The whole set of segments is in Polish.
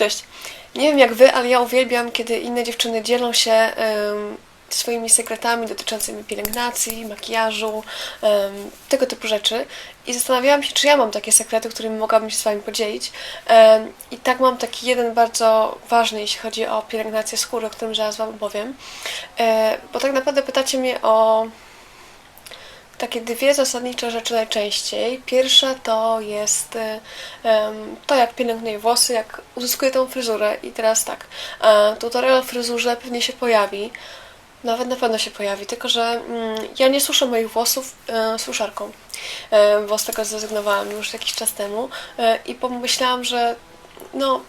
Cześć. Nie wiem jak wy, ale ja uwielbiam, kiedy inne dziewczyny dzielą się em, swoimi sekretami dotyczącymi pielęgnacji, makijażu, em, tego typu rzeczy. I zastanawiałam się, czy ja mam takie sekrety, którymi mogłabym się z wami podzielić. Em, I tak mam taki jeden bardzo ważny, jeśli chodzi o pielęgnację skóry, o którym zaraz wam opowiem. E, bo tak naprawdę pytacie mnie o takie dwie zasadnicze rzeczy najczęściej. Pierwsza to jest e, to, jak pielęgnuję włosy, jak uzyskuję tą fryzurę. I teraz tak, e, tutorial o fryzurze pewnie się pojawi. Nawet na pewno się pojawi, tylko że mm, ja nie suszę moich włosów e, suszarką, e, bo z tego zrezygnowałam już jakiś czas temu e, i pomyślałam, że no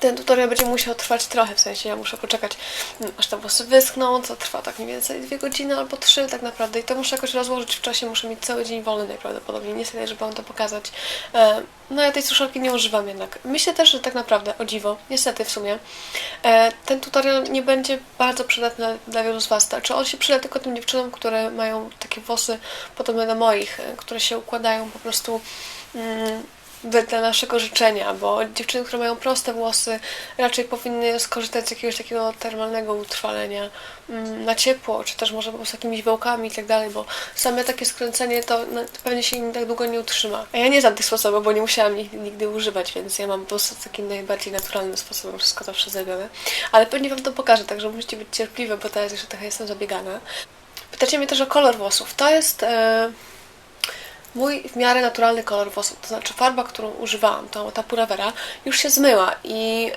ten tutorial będzie musiał trwać trochę, w sensie ja muszę poczekać, mm, aż te włosy wyschną, co trwa tak mniej więcej dwie godziny albo trzy tak naprawdę i to muszę jakoś rozłożyć w czasie, muszę mieć cały dzień wolny najprawdopodobniej, niestety, żeby wam to pokazać. E, No ja tej suszarki nie używam jednak. Myślę też, że tak naprawdę, o dziwo, niestety w sumie, e, ten tutorial nie będzie bardzo przydatny dla wielu z was. Znaczy on się przyda tylko tym dziewczynom, które mają takie włosy podobne do moich, e, które się układają po prostu mm, wedle naszego życzenia, bo dziewczyny, które mają proste włosy, raczej powinny skorzystać z jakiegoś takiego termalnego utrwalenia mm, na ciepło, czy też może prostu jakimiś wełkami i tak dalej, bo same takie skręcenie to no, pewnie się im tak długo nie utrzyma. A ja nie znam tych sposobów, bo nie musiałam ich nigdy używać, więc ja mam po prostu takim najbardziej naturalnym sposobem wszystko zawsze zrobione. Ale pewnie Wam to pokażę, także musicie być cierpliwe, bo teraz jeszcze trochę jestem zabiegana. Pytacie mnie też o kolor włosów. To jest... E, mój w miarę naturalny kolor włosów, to znaczy farba, którą używałam, to ta Puravera, już się zmyła i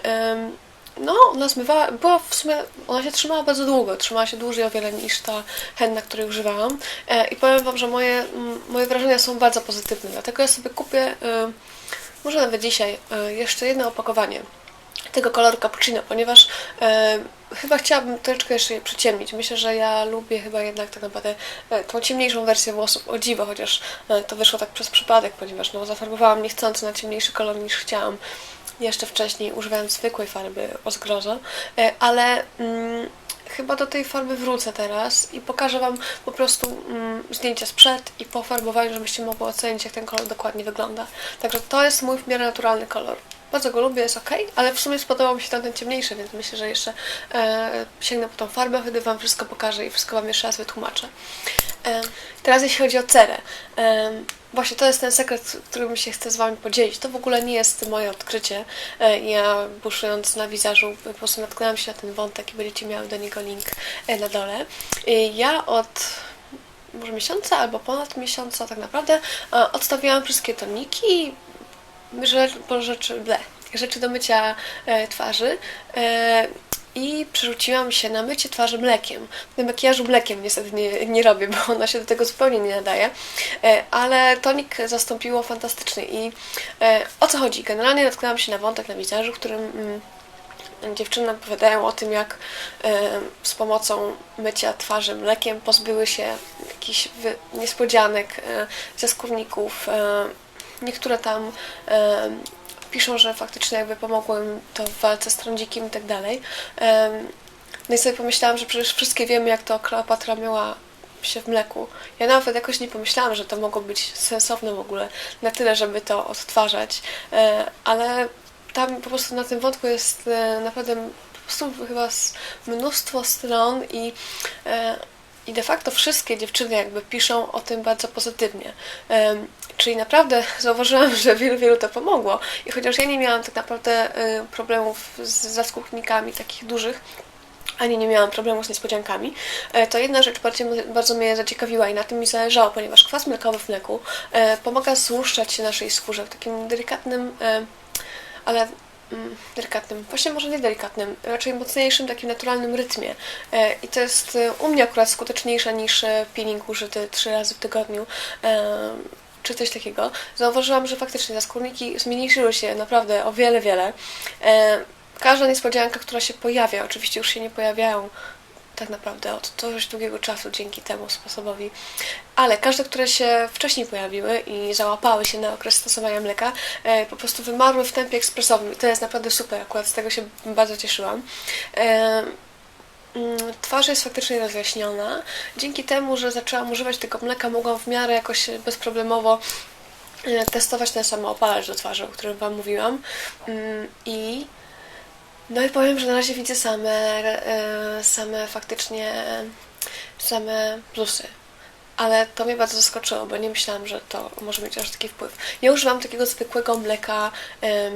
no, ona zmywała, była w sumie, ona się trzymała bardzo długo, trzymała się dłużej o wiele niż ta henna, której używałam. E, i powiem Wam, że moje, moje wrażenia są bardzo pozytywne, dlatego ja sobie kupię, y, może nawet dzisiaj, y, jeszcze jedno opakowanie tego koloru cappuccino, ponieważ e, chyba chciałabym troszeczkę jeszcze je przyciemnić. Myślę, że ja lubię chyba jednak tak naprawdę e, tą ciemniejszą wersję włosów, o dziwo, chociaż e, to wyszło tak przez przypadek, ponieważ no, zafarbowałam niechcący na ciemniejszy kolor niż chciałam jeszcze wcześniej, używając zwykłej farby o zgrozo, e, ale mm, chyba do tej farby wrócę teraz i pokażę Wam po prostu mm, zdjęcia sprzed i po farbowaniu, żebyście mogli ocenić, jak ten kolor dokładnie wygląda. Także to jest mój w miarę naturalny kolor. Bardzo go lubię, jest ok, ale w sumie spodobał mi się tamten ciemniejszy, więc myślę, że jeszcze e, sięgnę po tą farbę, wtedy Wam wszystko pokażę i wszystko Wam jeszcze raz wytłumaczę. E, teraz jeśli chodzi o cerę. E, właśnie to jest ten sekret, którym się chcę z Wami podzielić. To w ogóle nie jest moje odkrycie. E, ja buszując na wizażu po prostu natknęłam się na ten wątek i będziecie miały do niego link e, na dole. Ja od może miesiąca albo ponad miesiąca tak naprawdę e, odstawiłam wszystkie toniki, rzecz, rzeczy, ble, rzeczy do mycia e, twarzy e, i przerzuciłam się na mycie twarzy mlekiem. Na makijażu mlekiem niestety nie, nie robię, bo ona się do tego zupełnie nie nadaje, e, ale tonik zastąpiło fantastycznie i e, o co chodzi? Generalnie natknęłam się na wątek na wizażu, w którym mm, dziewczyny opowiadają o tym, jak e, z pomocą mycia twarzy mlekiem pozbyły się jakichś niespodzianek ze skórników. Niektóre tam e, piszą, że faktycznie jakby pomogło im to w walce z trądzikiem i tak dalej. Em, No i sobie pomyślałam, że przecież wszystkie wiemy, jak to Kleopatra miała się w mleku. Ja nawet jakoś nie pomyślałam, że to mogło być sensowne w ogóle na tyle, żeby to odtwarzać, E, ale tam po prostu na tym wątku jest e, naprawdę po prostu chyba mnóstwo stron i e, i de facto wszystkie dziewczyny jakby piszą o tym bardzo pozytywnie. Czyli naprawdę zauważyłam, że wielu, wielu to pomogło. I chociaż ja nie miałam tak naprawdę y, problemów z zaskórnikami takich dużych, ani nie miałam problemu z niespodziankami, e, to jedna rzecz bardzo, mnie zaciekawiła i na tym mi zależało, ponieważ kwas mlekowy w mleku e, pomaga złuszczać się naszej skórze w takim delikatnym, e, ale delikatnym, właśnie może nie delikatnym, raczej mocniejszym, takim naturalnym rytmie. E, I to jest e, u mnie akurat skuteczniejsze niż e, peeling użyty trzy razy w tygodniu. Czy coś takiego. Zauważyłam, że faktycznie te skórniki zmniejszyły się naprawdę o wiele, wiele. Każda niespodzianka, która się pojawia, oczywiście już się nie pojawiają tak naprawdę od dość długiego czasu dzięki temu sposobowi. Ale każde, które się wcześniej pojawiły i załapały się na okres stosowania mleka, e, po prostu wymarły w tempie ekspresowym. I to jest naprawdę super, akurat z tego się bardzo cieszyłam. E, mm, Twarz jest faktycznie rozjaśniona. Dzięki temu, że zaczęłam używać tego mleka, mogłam w miarę jakoś bezproblemowo e, testować ten samoopalacz do twarzy, o którym Wam mówiłam. Mm, I No i powiem, że na razie widzę same, e, same faktycznie same plusy. Ale to mnie bardzo zaskoczyło, bo nie myślałam, że to może mieć aż taki wpływ. Ja używam takiego zwykłego mleka em,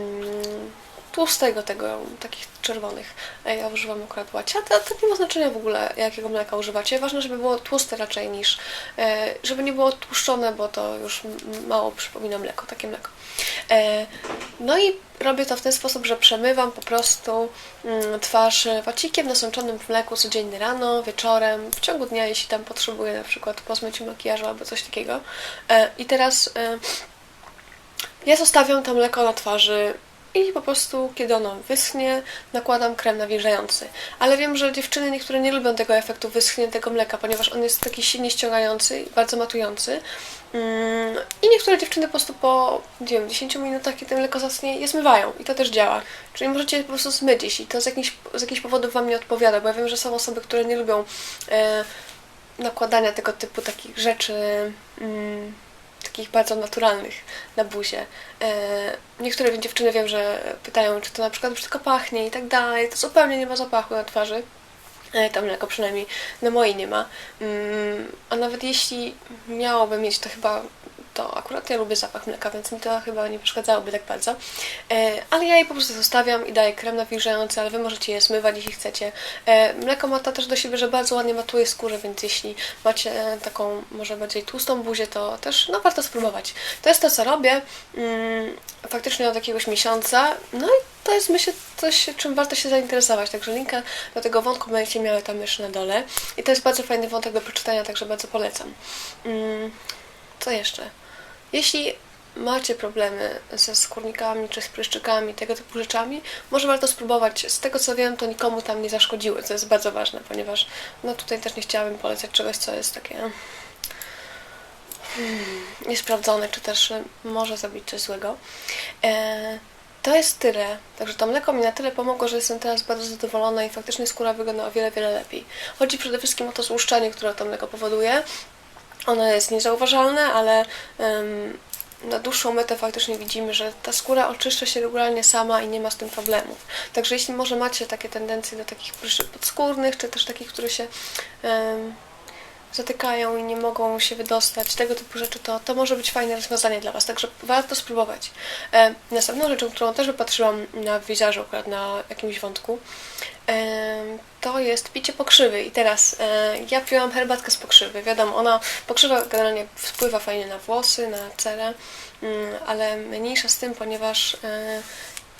tłustego tego, takich czerwonych. E, Ja używam akurat łaciata, to nie ma znaczenia w ogóle, jakiego mleka używacie. Ważne, żeby było tłuste raczej niż, e, żeby nie było tłuszczone, bo to już mało przypomina mleko, takie mleko. E, No i robię to w ten sposób, że przemywam po prostu mm, twarz wacikiem nasączonym w mleku codziennie rano, wieczorem, w ciągu dnia, jeśli tam potrzebuję na przykład po zmyciu makijażu albo coś takiego. E, I teraz e, ja zostawiam to mleko na twarzy i po prostu, kiedy ono wyschnie, nakładam krem nawilżający. Ale wiem, że dziewczyny niektóre nie lubią tego efektu wyschniętego mleka, ponieważ on jest taki silnie ściągający i bardzo matujący. Mm, I niektóre dziewczyny po prostu po, nie wiem, 10 minutach, kiedy mleko zaschnie, je zmywają. I to też działa. Czyli możecie po prostu zmyć, jeśli to z jakichś, z jakichś powodów Wam nie odpowiada, bo ja wiem, że są osoby, które nie lubią e, nakładania tego typu takich rzeczy, mm, takich bardzo naturalnych na buzie. E, niektóre dziewczyny wiem, że pytają, czy to na przykład tylko pachnie i tak dalej. To zupełnie nie ma zapachu na twarzy. E, Tam mleko przynajmniej na mojej nie ma. Mm, A nawet jeśli miałoby mieć, to chyba to akurat ja lubię zapach mleka, więc mi to chyba nie przeszkadzałoby tak bardzo. E, Ale ja je po prostu zostawiam i daję krem nawilżający, ale Wy możecie je zmywać, jeśli chcecie. E, Mleko ma to też do siebie, że bardzo ładnie matuje skórę, więc jeśli macie taką może bardziej tłustą buzię, to też no, warto spróbować. To jest to, co robię mm, faktycznie od jakiegoś miesiąca. No i to jest myślę coś, czym warto się zainteresować. Także linka do tego wątku będziecie miały tam jeszcze na dole. I to jest bardzo fajny wątek do przeczytania, także bardzo polecam. Mm, co jeszcze? Jeśli macie problemy ze skórnikami czy z pryszczykami, tego typu rzeczami, może warto spróbować. Z tego co wiem, to nikomu tam nie zaszkodziły, co jest bardzo ważne, ponieważ no tutaj też nie chciałabym polecać czegoś, co jest takie hmm, niesprawdzone, czy też może zrobić coś złego. E, to jest tyle. Także to mleko mi na tyle pomogło, że jestem teraz bardzo zadowolona i faktycznie skóra wygląda o wiele, wiele lepiej. Chodzi przede wszystkim o to złuszczanie, które to mleko powoduje. Ono jest niezauważalne, ale em, na dłuższą metę faktycznie widzimy, że ta skóra oczyszcza się regularnie sama i nie ma z tym problemów. Także jeśli może macie takie tendencje do takich pryszczy podskórnych, czy też takich, które się em, zatykają i nie mogą się wydostać, tego typu rzeczy, to, to może być fajne rozwiązanie dla Was, także warto spróbować. E, następną rzeczą, którą też wypatrzyłam na wizerzu, akurat na jakimś wątku, to jest picie pokrzywy. I teraz e, ja piłam herbatkę z pokrzywy. Wiadomo, ona, pokrzywa generalnie wpływa fajnie na włosy, na cerę, mm, ale mniejsza z tym, ponieważ e,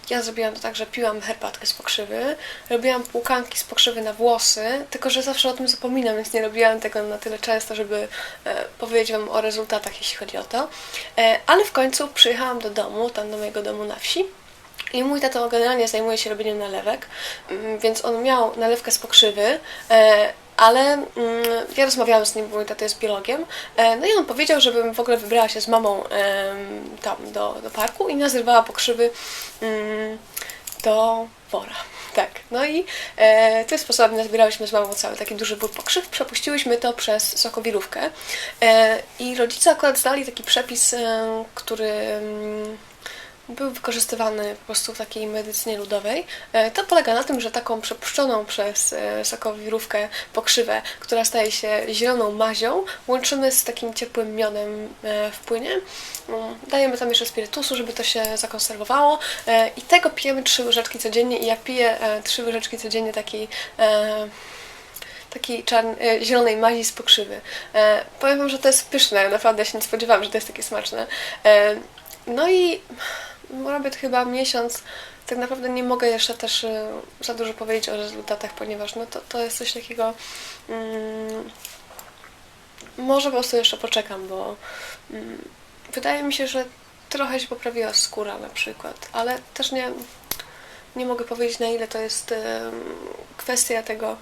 ja zrobiłam to tak, że piłam herbatkę z pokrzywy, robiłam płukanki z pokrzywy na włosy, tylko że zawsze o tym zapominam, więc nie robiłam tego na tyle często, żeby e, powiedzieć Wam o rezultatach, jeśli chodzi o to. Ale w końcu przyjechałam do domu, tam do mojego domu na wsi. I mój tato generalnie zajmuje się robieniem nalewek, mm, więc on miał nalewkę z pokrzywy, e, ale mm, ja rozmawiałam z nim, bo mój tato jest biologiem, e, no i on powiedział, żebym w ogóle wybrała się z mamą tam do, do parku i nazrywała pokrzywy mm, do wora. Tak, no i e, tym sposobem nazbierałyśmy z mamą cały taki duży wór pokrzyw, przepuściłyśmy to przez sokowirówkę e, i rodzice akurat znali taki przepis, e, który... był wykorzystywany po prostu w takiej medycynie ludowej. E, To polega na tym, że taką przepuszczoną przez e, sokowirówkę pokrzywę, która staje się zieloną mazią, łączymy z takim ciepłym miodem e, w płynie. Mm, Dajemy tam jeszcze spirytusu, żeby to się zakonserwowało i tego pijemy trzy łyżeczki codziennie i ja piję trzy łyżeczki codziennie takiej takiej czarn- zielonej mazi z pokrzywy. Powiem Wam, że to jest pyszne, naprawdę się nie spodziewałam, że to jest takie smaczne. No i robię to chyba miesiąc. Tak naprawdę nie mogę jeszcze też e, za dużo powiedzieć o rezultatach, ponieważ no to, to jest coś takiego. Mm, może po prostu jeszcze poczekam, bo mm, wydaje mi się, że trochę się poprawiła skóra na przykład, ale też nie, nie mogę powiedzieć na ile to jest kwestia tego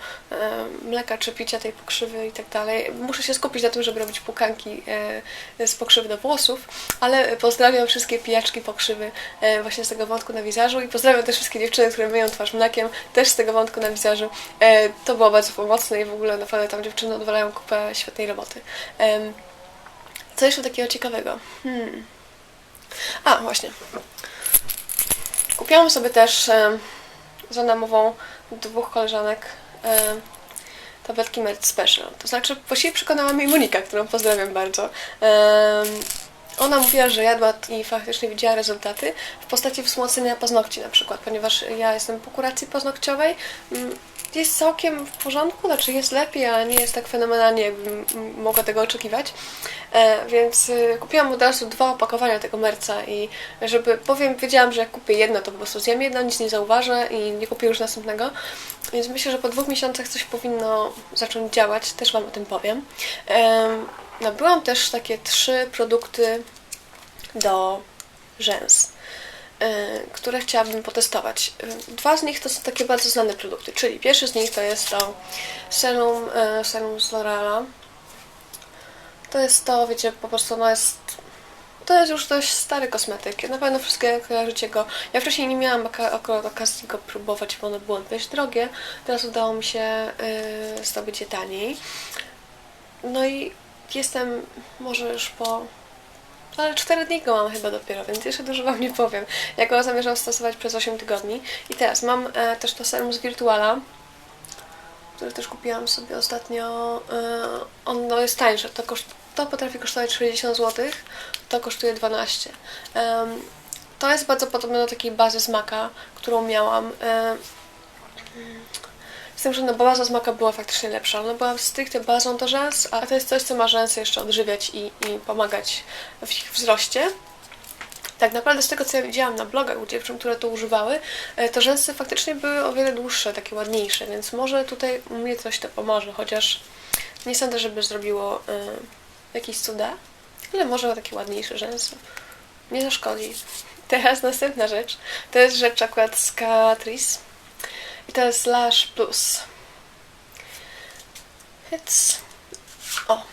mleka czy picia tej pokrzywy i tak dalej. Muszę się skupić na tym, żeby robić pukanki e, z pokrzywy do włosów, ale pozdrawiam wszystkie pijaczki pokrzywy e, właśnie z tego wątku na wizerzu i pozdrawiam też wszystkie dziewczyny, które myją twarz mlekiem, też z tego wątku na wizerzu. E, to było bardzo pomocne i w ogóle naprawdę tam dziewczyny odwalają kupę świetnej roboty. Co jeszcze takiego ciekawego? Hmm. A, właśnie. Kupiłam sobie też e, za namową dwóch koleżanek e, tabletki Med Special. To znaczy, właściwie przekonała mnie Monika, którą pozdrawiam bardzo. Em, ona mówiła, że jadła i faktycznie widziała rezultaty w postaci wzmocnienia paznokci na przykład, ponieważ ja jestem po kuracji paznokciowej. Jest całkiem w porządku, znaczy jest lepiej, ale nie jest tak fenomenalnie, jakbym mogła tego oczekiwać. E, więc y, kupiłam od razu dwa opakowania tego merca i żeby, powiem, wiedziałam, że jak kupię jedno, to po prostu zjem jedno, nic nie zauważę i nie kupię już następnego. Więc myślę, że po dwóch miesiącach coś powinno zacząć działać, też Wam o tym powiem. Em, Nabyłam też takie trzy produkty do rzęs, e, które chciałabym potestować. E, Dwa z nich to są takie bardzo znane produkty, czyli pierwszy z nich to jest to serum, e, serum z L'Oreala. To jest to, wiecie, po prostu no jest to jest już dość stary kosmetyk. Na pewno wszystkie kojarzycie go. Ja wcześniej nie miałam okazji go próbować, bo one było dość drogie. Teraz udało mi się yy, zdobyć je taniej. No i jestem może już po... Ale 4 dni go mam chyba dopiero, więc jeszcze dużo Wam nie powiem. Ja go zamierzam stosować przez 8 tygodni. I teraz mam e, też to serum z Virtuala, które też kupiłam sobie ostatnio. E, jest tańsze, to, koszt, to potrafi kosztować 60 zł, to kosztuje 12. Em, to jest bardzo podobne do takiej bazy z maka, którą miałam. E, tym, że no, baza z maka była faktycznie lepsza. Ona była stricte bazą do rzęs, a to jest coś, co ma rzęsy jeszcze odżywiać i, i pomagać w ich wzroście. Tak naprawdę z tego, co ja widziałam na blogach u dziewczyn, które to używały, e, to rzęsy faktycznie były o wiele dłuższe, takie ładniejsze, więc może tutaj mnie coś to pomoże, chociaż nie sądzę, żeby zrobiło e, jakieś cuda, ale może takie ładniejsze rzęsy. Nie zaszkodzi. Teraz następna rzecz. To jest rzecz akurat z Catrice. To jest Lash Plus. It's... O,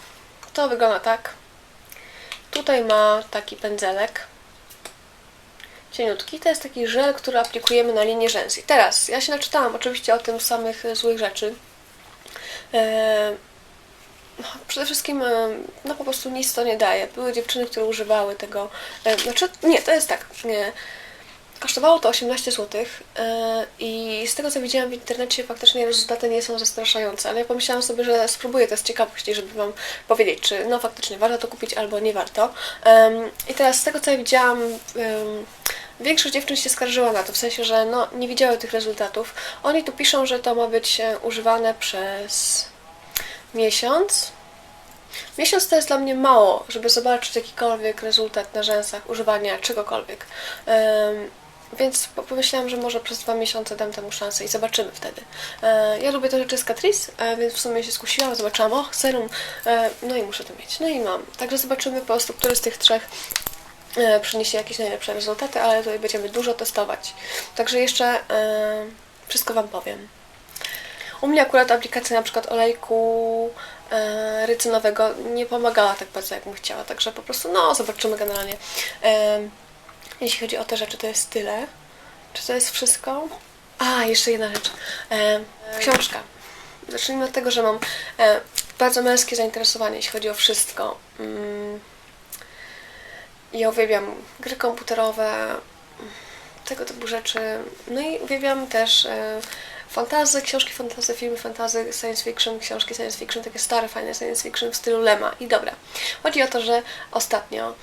to wygląda tak. Tutaj ma taki pędzelek. Cieniutki. To jest taki żel, który aplikujemy na linię rzęs. I teraz, ja się naczytałam oczywiście o tym samych e, złych rzeczy. Eee, no, przede wszystkim, e, no po prostu nic to nie daje. Były dziewczyny, które używały tego. E, znaczy, nie, to jest tak. Nie. Kosztowało to 18 zł i z tego co widziałam w internecie faktycznie rezultaty nie są zastraszające, ale ja pomyślałam sobie, że spróbuję to z ciekawości, żeby Wam powiedzieć, czy no faktycznie warto to kupić albo nie warto. I teraz z tego co ja widziałam, większość dziewczyn się skarżyła na to, w sensie, że no nie widziały tych rezultatów. Oni tu piszą, że to ma być e, używane przez miesiąc, Miesiąc to jest dla mnie mało, żeby zobaczyć jakikolwiek rezultat na rzęsach używania czegokolwiek. Więc po- pomyślałam, że może przez dwa miesiące dam temu szansę i zobaczymy wtedy. E, ja lubię te rzeczy z Catrice, e, więc w sumie się skusiłam, zobaczyłam, o, serum, e, no i muszę to mieć. No i mam. Także zobaczymy po prostu, który z tych trzech przyniesie jakieś najlepsze rezultaty, ale tutaj będziemy dużo testować. Także jeszcze wszystko Wam powiem. U mnie akurat aplikacja na przykład olejku e, rycynowego nie pomagała tak bardzo, jak bym chciała, także po prostu, no, zobaczymy generalnie. E, jeśli chodzi o te rzeczy, to jest tyle. Czy to jest wszystko? A, jeszcze jedna rzecz. E, książka. Zacznijmy od tego, że mam e, bardzo męskie zainteresowanie, jeśli chodzi o wszystko. Mm, ja uwielbiam gry komputerowe, tego typu rzeczy. No i uwielbiam też e, fantazy, książki fantazy, filmy fantazy, science fiction, książki science fiction, takie stare, fajne science fiction w stylu Lema. I dobra, chodzi o to, że ostatnio,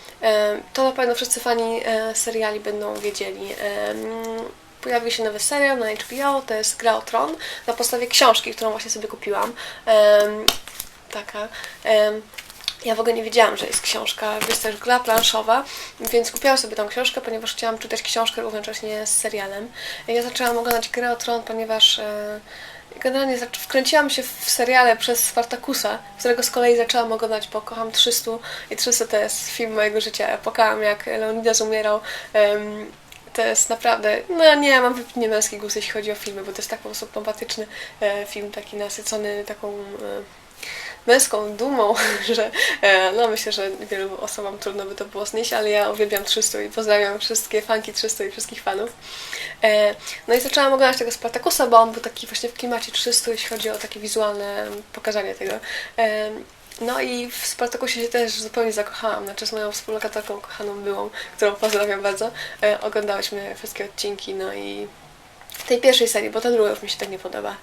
to na pewno wszyscy fani e, seriali będą wiedzieli, pojawił się nowy serial na HBO, to jest Gra o Tron, na podstawie książki, którą właśnie sobie kupiłam. Taka. Ja w ogóle nie wiedziałam, że jest książka, jest też planszowa, więc kupiłam sobie tą książkę, ponieważ chciałam czytać książkę równocześnie z serialem. Ja zaczęłam oglądać grę o Tron, ponieważ e, generalnie wkręciłam się w seriale przez Spartakusa, którego z kolei zaczęłam oglądać po Kocham 300 i 300 to jest film mojego życia. Ja płakałam jak Leonidas umierał. Em, to jest naprawdę, no nie, mam wybitnie męski głos, jeśli chodzi o filmy, bo to jest tak po prostu pompatyczny e, film, taki nasycony taką e, męską dumą, że e, no myślę, że wielu osobom trudno by to było znieść, ale ja uwielbiam 300 i pozdrawiam wszystkie fanki 300 i wszystkich fanów. E, no i zaczęłam oglądać tego Spartakusa, bo on był taki właśnie w klimacie 300, jeśli chodzi o takie wizualne pokazanie tego. E, no i w Spartakusie się też zupełnie zakochałam, znaczy z moją współlokatorką kochaną byłą, którą pozdrawiam bardzo. Oglądałyśmy wszystkie odcinki, no i tej pierwszej serii, bo ta druga już mi się tak nie podoba.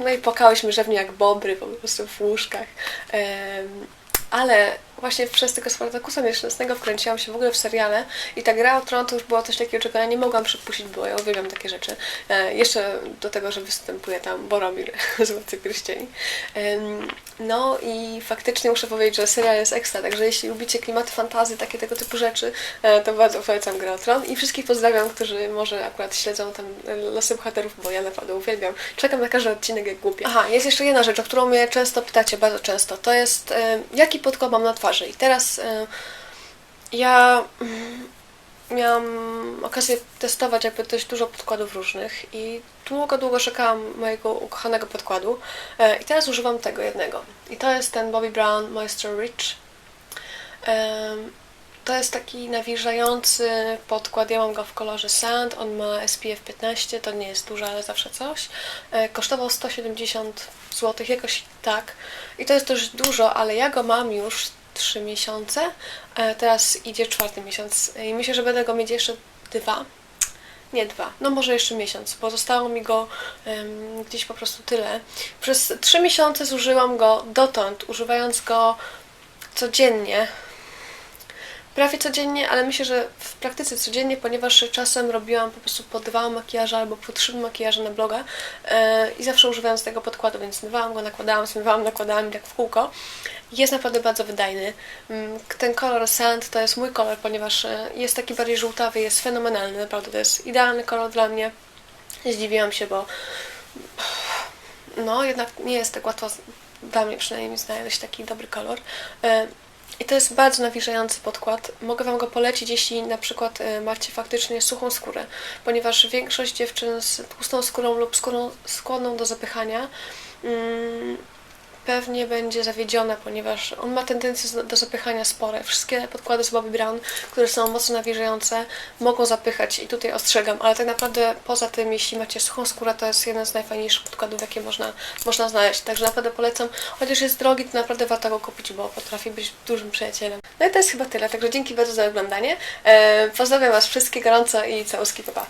No i płakałyśmy rzewnie jak bobry po prostu w łóżkach. Ale właśnie przez tego Spartakusa nieszczęsnego wkręciłam się w ogóle w seriale i ta gra o tron to już było coś takiego, czego ja nie mogłam przepuścić, bo ja uwielbiam takie rzeczy. E, jeszcze do tego, że występuje tam Boromir z Władcy Pierścieni. Em, no i faktycznie muszę powiedzieć, że serial jest ekstra, także jeśli lubicie klimaty fantazy, takie tego typu rzeczy, e, to bardzo polecam grę o tron i wszystkich pozdrawiam, którzy może akurat śledzą tam e, losy bohaterów, bo ja naprawdę uwielbiam. Czekam na każdy odcinek jak głupia. Aha, jest jeszcze jedna rzecz, o którą mnie często pytacie, bardzo często. To jest, e, jaki podkład mam na twarzy. I teraz e, ja mm, miałam okazję testować jakby dość dużo podkładów różnych i długo, długo szukałam mojego ukochanego podkładu e, i teraz używam tego jednego. I to jest ten Bobbi Brown Moisture Rich. Em, To jest taki nawilżający podkład, ja mam go w kolorze Sand, on ma SPF 15, to nie jest dużo, ale zawsze coś. E, Kosztował 170 zł, jakoś tak. I to jest dość dużo, ale ja go mam już 3 miesiące. E, Teraz idzie czwarty miesiąc i myślę, że będę go mieć jeszcze dwa. Nie dwa, no może jeszcze miesiąc, bo zostało mi go em, gdzieś po prostu tyle. Przez trzy miesiące zużyłam go dotąd, używając go codziennie. Prawie codziennie, ale myślę, że w praktyce codziennie, ponieważ czasem robiłam po prostu po dwa makijaże albo po trzy makijaże na bloga e, i zawsze używając tego podkładu, więc zmywałam go, nakładałam, zmywałam, nakładałam i tak w kółko. Jest naprawdę bardzo wydajny. Mm, Ten kolor Sand to jest mój kolor, ponieważ e, jest taki bardziej żółtawy, jest fenomenalny, naprawdę to jest idealny kolor dla mnie. Zdziwiłam się, bo no jednak nie jest tak łatwo, dla mnie przynajmniej, znaleźć taki dobry kolor. E, I to jest bardzo nawilżający podkład. Mogę Wam go polecić, jeśli na przykład e, macie faktycznie suchą skórę, ponieważ większość dziewczyn z tłustą skórą lub skórą skłonną do zapychania mm, pewnie będzie zawiedziona, ponieważ on ma tendencję do zapychania spore. Wszystkie podkłady z Bobbi Brown, które są mocno nawilżające, mogą zapychać i tutaj ostrzegam, ale tak naprawdę poza tym, jeśli macie suchą skórę, to jest jeden z najfajniejszych podkładów, jakie można, można znaleźć. Także naprawdę polecam, chociaż jest drogi, to naprawdę warto go kupić, bo potrafi być dużym przyjacielem. No i to jest chyba tyle, także dzięki bardzo za oglądanie. E, pozdrawiam Was wszystkich gorąco i całuski, pa pa.